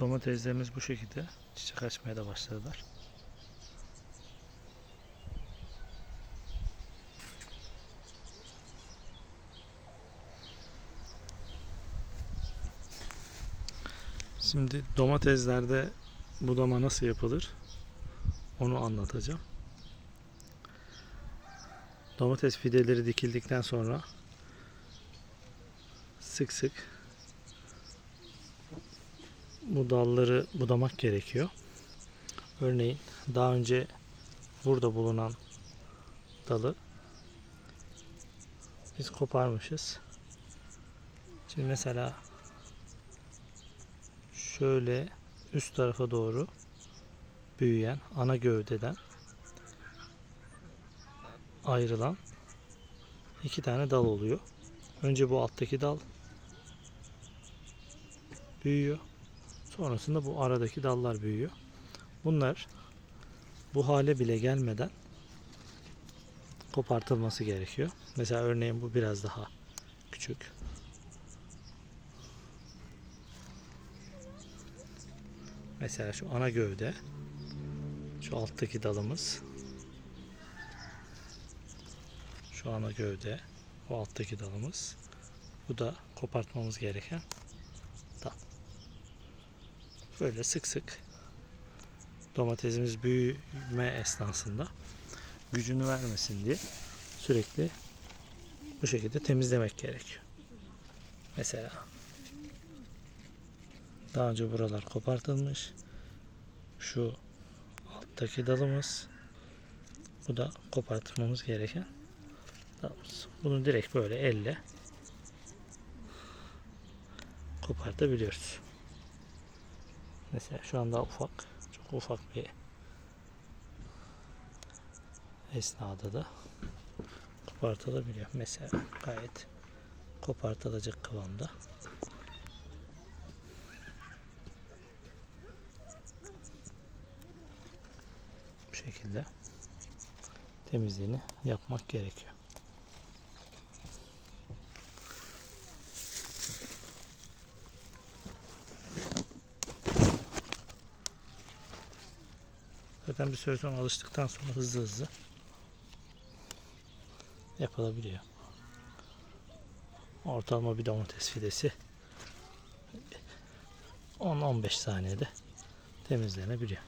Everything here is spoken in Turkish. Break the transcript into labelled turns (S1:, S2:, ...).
S1: Domateslerimiz bu şekilde çiçek açmaya da başladılar. Şimdi domateslerde budama nasıl yapılır? Onu anlatacağım. Domates fideleri dikildikten sonra sık sık bu dalları budamak gerekiyor. Örneğin daha önce burada bulunan dalı biz koparmışız. Şimdi mesela şöyle üst tarafa doğru büyüyen ana gövdeden ayrılan iki tane dal oluyor. Önce bu alttaki dal büyüyor. Sonrasında bu aradaki dallar büyüyor. Bunlar bu hale bile gelmeden kopartılması gerekiyor. Mesela örneğin bu biraz daha küçük. Mesela şu ana gövde şu alttaki dalımız şu ana gövde o alttaki dalımız bu da kopartmamız gereken. Böyle sık sık domatesimiz büyüme esnasında gücünü vermesin diye sürekli bu şekilde temizlemek gerekiyor. Mesela daha önce buralar kopartılmış. Şu alttaki dalımız. Bu da kopartmamız gereken dalımız. Bunu direkt böyle elle kopartabiliyoruz. Mesela şu anda ufak, çok ufak bir esnada da kopartılabiliyor. Mesela gayet kopartılacak kıvamda. Bu şekilde temizliğini yapmak gerekiyor. Zaten bir süre sonra alıştıktan sonra hızlı hızlı yapılabiliyor. Ortalama bir domates fidesi 10-15 saniyede temizlenebiliyor.